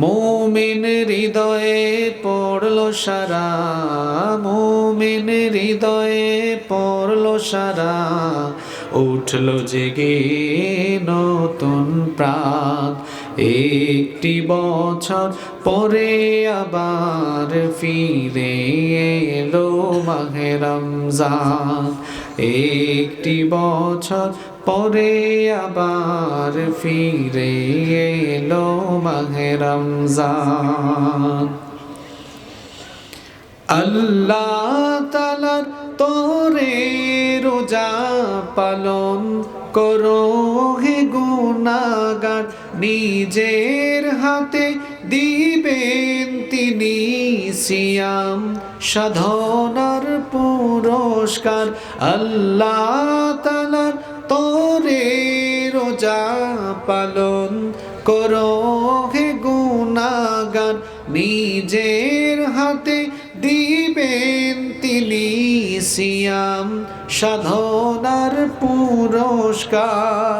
মোমিন হৃদয়ে পড়ল সারা, মোমিন হৃদয়ে পড়ল সারা। উঠল জেগে নতুন প্রাণ একটি বছর পরে আবার ফিরে এলো মাহে রমজান। একটি বছর পরে আবার ফিরে এলো মাহে রমজান। আল্লাহ তালার তোরে রোজা পালন করো হে গুনাগার নিজের হাতে দিবেন তিনি সিয়াম, সাধনার পুরস্কার। আল্লাহ তালার তোরে রোজা পালন করো হে গুনাগার নিজের হাতে দিবেন তিনি সিয়াম, সাধনার পুরস্কার।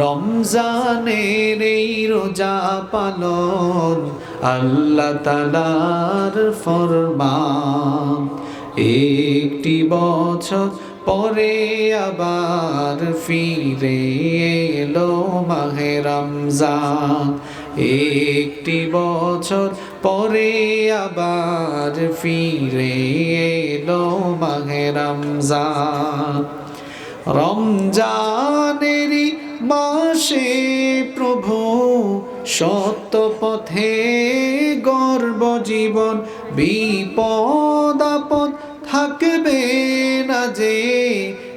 রমজানের এই রোজা পালন আল্লাহ তালার ফরমান। একটি বছর পরে আবার ফিরে এলো মাহে রমজান। একটি বছর পরে আবার ফিরে এলো মাহে রমজান। রমজানেরই মাসে প্রভু সত্য পথে গর্ব জীবন, বিপদ আপদ থাকবে না যে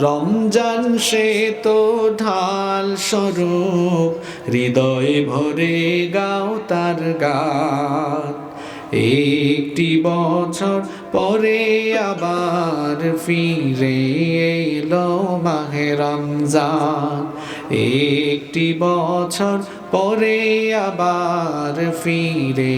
রমজান সে তো ঢাল স্বরূপ, হৃদয় ভরে গাও তার গান। একটি বছর পরে আবার ফিরে এলো মাহে রমজান। একটি বছর পরে আবার ফিরে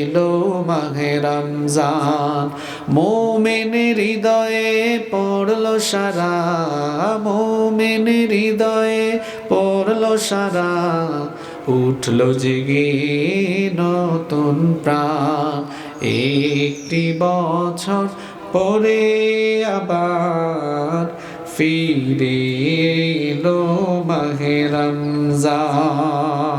এলো মাহে রমজান। মোমেন হৃদয়ে পড়ল সারা, মোমেন হৃদয়ে পড়ল সারা। উঠল জেগে নতুন প্রাণ। একটি বছর পরে আবার ফিরে এলো মাহে রমজান।